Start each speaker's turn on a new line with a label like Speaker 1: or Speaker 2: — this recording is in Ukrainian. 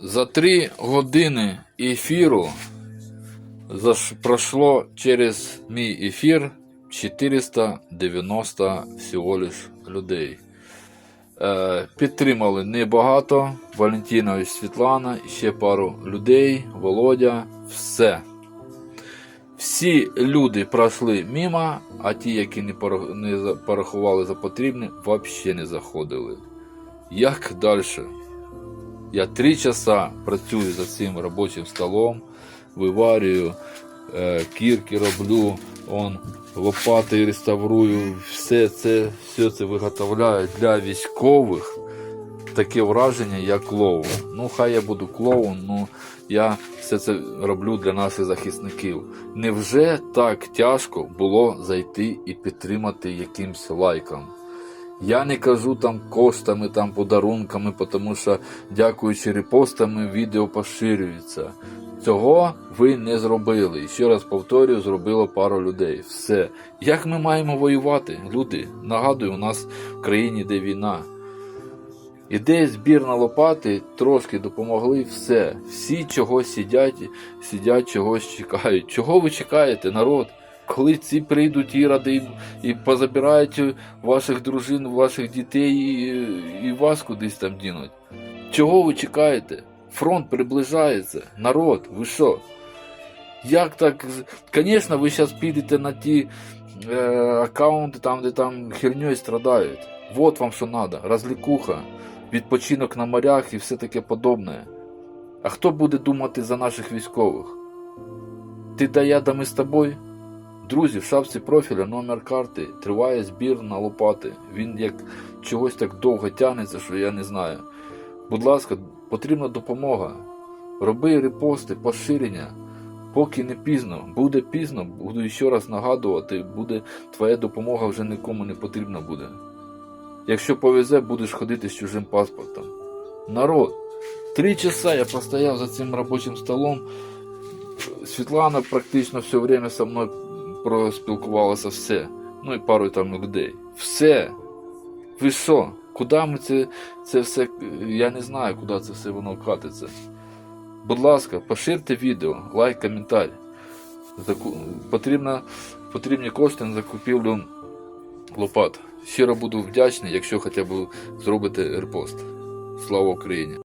Speaker 1: За три години ефіру пройшло через мій ефір 490 всього лиш людей. Е, підтримали небагато. Світлана, і ще пару людей, Володя, все. Всі люди пройшли мимо, а ті, які не, порахували за потрібне, взагалі не заходили. Як далі? Я три часа працюю за цим робочим столом, виварюю, е, кірки роблю, он, лопати реставрую, все це, все це виготовляю для військових. Таке враження, я клоун. Ну, хай я буду клоун, ну я все це роблю для наших захисників. Невже так тяжко було зайти і підтримати якимсь лайком? Я не кажу там коштами, там подарунками, тому що дякуючи репостами відео поширюється. Цього ви не зробили. І ще раз повторюю, зробило пару людей. Все. Як ми маємо воювати, люди? Нагадую, у нас в країні йде війна. Іде збір на лопати, трошки допомогли, все. Всі чогось сидять, сидять, чогось чекають. Чого ви чекаєте, народ? Коли ці прийдуть іради і, і позабирають ваших дружин, ваших дітей і, і вас кудись там дінуть. Чого ви чекаєте? Фронт приближається. Народ, ви що? Як так? Звісно, ви зараз підете на ті е, аккаунти, там, де там херньою страдають. Вот вам що треба. Розлікуха, відпочинок на морях і все таке подобне. А хто буде думати за наших військових? Ти да я, да ми з тобою? Друзі, в шапці профіля номер карти триває збір на лопати. Він як чогось так довго тягнеться, що я не знаю. Будь ласка, потрібна допомога. Роби репости, поширення. Поки не пізно. Буде пізно, буду ще раз нагадувати, буде твоя допомога вже нікому не потрібна буде. Якщо повезе, будеш ходити з чужим паспортом. Народ, три часа я простояв за цим робочим столом. Світлана практично все время со мною проспілкувалася все. Ну і пару там людей. Все. Ви що? Куди ми це, це все. Я не знаю, куди це все воно катиться. Будь ласка, поширте відео, лайк, коментар. Заку... Потрібно, потрібні кошти на закупівлю лопат. Щиро буду вдячний, якщо хоча б зробите репост. Слава Україні!